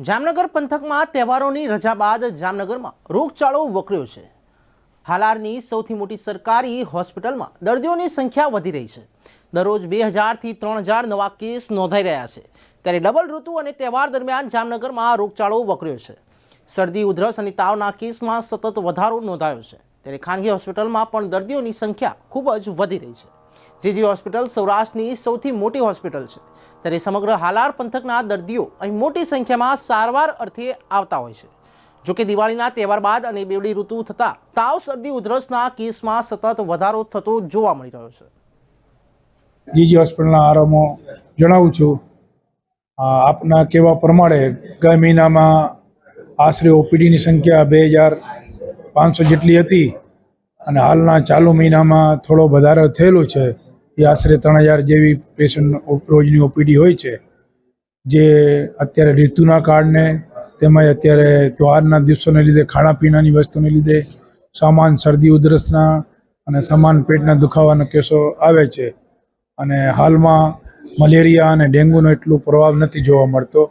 જામનગર પંથકમાં તહેવારોની રજા બાદ જામનગરમાં રોગચાળો વકર્યો છે. હાલારની સૌથી મોટી સરકારી હોસ્પિટલમાં દર્દીઓની સંખ્યા વધી રહી છે. દરરોજ બે હજારથી ત્રણ હજાર નવા કેસ નોંધાઈ રહ્યા છે. ત્યારે ડબલ ઋતુ અને તહેવાર દરમિયાન જામનગરમાં રોગચાળો વકર્યો છે. શરદી, ઉધરસ અને તાવના કેસમાં સતત વધારો નોંધાયો છે. ત્યારે ખાનગી હોસ્પિટલમાં પણ દર્દીઓની સંખ્યા ખૂબ જ વધી રહી છે. જીજી હોસ્પિટલ સૌરાષ્ટ્રની સૌથી મોટી હોસ્પિટલ છે. ત્યારે સમગ્ર હાલાર પંથકના દર્દીઓ અહીં મોટી સંખ્યામાં સારવાર અર્થે આવતા હોય છે. જોકે દિવાળીના તહેવાર બાદ અને બેવડી ઋતુ થતાં તાવ, શરદી, ઉધરસના કેસમાં સતત વધારો થતો જોવા મળી રહ્યો છે. જીજી હોસ્પિટલના આરામો જણાવું છું. આપના કહેવા પ્રમાણે ગયા મહિનામાં આશરે ઓપીડીની સંખ્યા બે હજાર પાંચસો જેટલી હતી. અને હાલના ચાલુ મહિનામાં થોડો વધારો થયેલો છે. એ આશરે ત્રણ હજાર જેવી પેશન્ટ રોજની ઓપીડી હોય છે. જે અત્યારે ઋતુના કારણે તેમજ અત્યારે તહેવારના દિવસોને લીધે ખાણાપીણાની વસ્તુને લીધે સામાન શરદી ઉધરસના અને સમાન પેટના દુખાવાના કેસો આવે છે. અને હાલમાં મલેરિયા અને ડેન્ગ્યુનો એટલો પ્રભાવ નથી જોવા મળતો.